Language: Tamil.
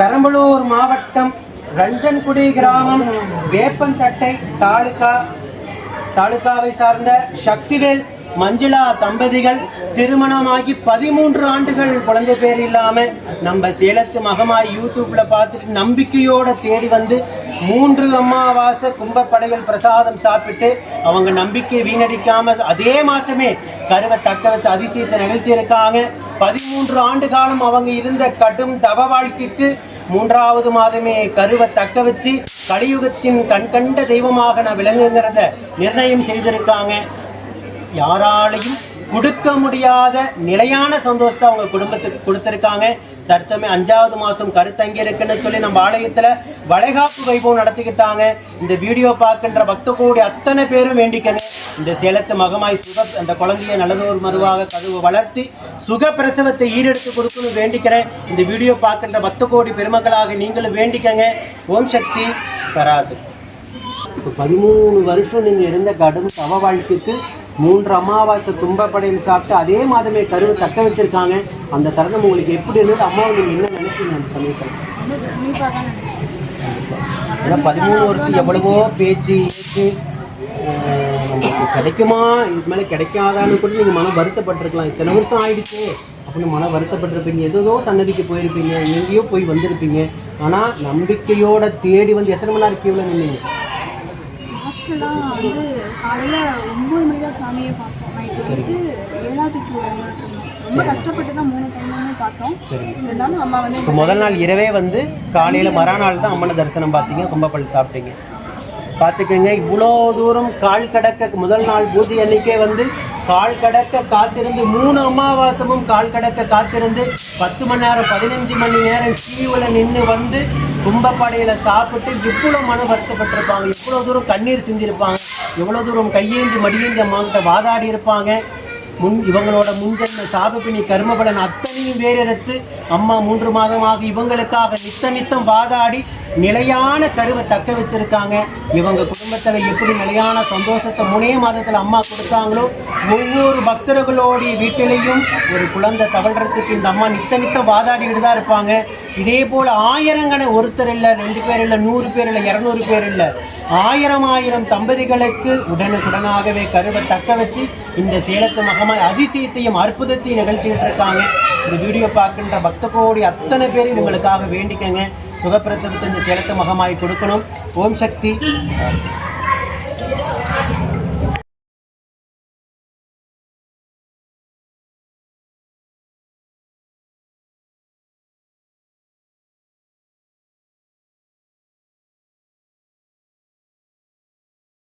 பெரம்பலூர் மாவட்டம் ரஞ்சன்குடி கிராமம் வேப்பந்தட்டை தாலுகா தாலுகாவை சார்ந்த சக்திவேல் மஞ்சுளா தம்பதிகள் திருமணமாகி பதிமூன்று ஆண்டுகள் குழந்தை பேர் இல்லாமல் நம்ம சேலத்து மகமாய் யூடியூப்ல பார்த்துட்டு நம்பிக்கையோட தேடி வந்து மூன்று அமாவாசை கும்பப்படைகள் பிரசாதம் சாப்பிட்டு அவங்க நம்பிக்கை வீணடிக்காமல் அதே மாதமே கருவை தக்க வச்சு அதிசயத்தை நிகழ்த்தியிருக்காங்க. பதிமூன்று ஆண்டு காலம் அவங்க இருந்த கடும் தவ வாழ்க்கைக்கு மூன்றாவது மாதமே கருவை தக்க வச்சு கலியுகத்தின் கண்கண்ட தெய்வமாக நான் விளங்குங்கிறத நிர்ணயம் செய்திருக்காங்க. யாராலையும் கொடுக்க முடியாத நிலையான சந்தோஷத்தை அவங்க குடும்பத்துக்கு கொடுத்துருக்காங்க. தற்சமயம் அஞ்சாவது மாதம் கருத்தங்கி இருக்குன்னு சொல்லி நம்ம ஆலயத்தில் வளைகாப்பு வைபவம் நடத்திக்கிட்டாங்க. இந்த வீடியோ பார்க்கின்ற பக்த கோடி அத்தனை பேரும் வேண்டிக்கங்க. இந்த சேலத்து மகமாய் சுக அந்த குழந்தைய நல்லதோர் மருவாக கழுவு வளர்த்தி சுக பிரசவத்தை ஈரெடுத்து கொடுக்கணும் வேண்டிக்கிறேன். இந்த வீடியோ பார்க்கின்ற பக்த கோடி பெருமக்களாக நீங்களும் வேண்டிக்கங்க. ஓம் சக்தி பராசக்தி. இப்போ பதிமூணு வருஷம் நீங்கள் இருந்த கடும் தவ வாழ்க்கைக்கு மூன்று அமாவாசை கும்பப்படையில் சாப்பிட்டு அதே மாதமே கருவை தக்க வச்சிருக்காங்க. அந்த தருணம் உங்களுக்கு எப்படி இருந்தது? அம்மாவை நீங்கள் என்ன நினைச்சீங்க அந்த சமயத்தில்? ஏன்னா பதிமூணு வருஷம் எவ்வளவோ பேச்சு ஏச்சு கிடைக்குமா? இதுக்கு மேலே கிடைக்காதான்னு கூட நீங்கள் மனம் வருத்தப்பட்டிருக்கலாம். இத்தனை வருஷம் ஆயிடுச்சு. அப்படின்னு மனம் வருத்தப்பட்டிருப்பீங்க. ஏதோ சன்னதிக்கு போயிருப்பீங்க. எங்கேயோ போய் வந்திருப்பீங்க. ஆனால் நம்பிக்கையோட தேடி வந்து எத்தனை மணி நேரம் கீழே நின்னீங்க? ஹாஸ்டல்லாம் வந்து காலையில் ஒம்பது மணி தான் சாமியே பார்த்தோம். நைட்டு வந்துட்டு ஏழாவதுக்கு ரொம்ப கஷ்டப்பட்டு தான் மூணு டைமுமே பார்த்தோம். இருந்தாலும் அம்மா வந்து முதல் நாள் இரவே வந்து காலையில் மறுநாள் தான் அம்மனை தரிசனம் பார்த்தீங்க கும்பப்பள்ளி சாப்பிட்டீங்க. பார்த்துக்கங்க இவ்வளோ தூரம் கால் கடக்க முதல் நாள் பூஜை அன்னைக்கே வந்து கால் கடக்க காத்திருந்து மூணு அமாவாசமும் கால் கடக்க காத்திருந்து பத்து மணி நேரம் பதினஞ்சு மணி நேரம் கீவில் நின்று வந்து கும்பப்படையில் சாப்பிட்டு இவ்வளோ மன வருத்தப்பட்டிருப்பாங்க. இவ்வளோ தூரம் கண்ணீர் சிந்திருப்பாங்க. எவ்வளோ தூரம் கையேந்தி மடியேந்தி அம்மாங்கிட்ட வாதாடி இருப்பாங்க. முன் இவங்களோட முன்ஜென்ம சாபப்பினி கர்மபலன் அத்தனையும் வேறெடுத்து அம்மா மூன்று மாதமாக இவங்களுக்காக நித்த நித்தம் வாதாடி நிலையான கருவை தக்க வச்சிருக்காங்க. இவங்க குடும்பத்தில் எப்படி நிலையான சந்தோஷத்தை முனே மாதத்தில் அம்மா கொடுத்தாங்களோ ஒவ்வொரு பக்தர்களோடைய வீட்டிலையும் ஒரு குழந்தை தவழ்கிறதுக்கு இந்த அம்மா நித்த நித்தம் வாதாடிக்கிட்டு தான் இருப்பாங்க. இதே போல் ஆயிரங்கண ஒருத்தர் இல்லை ரெண்டு பேர் இல்லை நூறு பேர் இல்லை இரநூறு பேர் இல்லை. ஆயிரம் ஆயிரம் தம்பதிகளுக்கு உடனுக்குடனாகவே கருவை தக்க வச்சு இந்த சேலத்து மகமாய் அதிசயத்தையும் அற்புதத்தையும் நிகழ்த்திட்டு இருக்காங்க. இந்த வீடியோ பார்க்கின்ற பக்த கோடி அத்தனை பேரும் உங்களுக்காக வேண்டிக்கங்க. சுகப்பிரசவத்தை இந்த சேலத்து மகமாய் கொடுக்கணும். ஓம் சக்தி.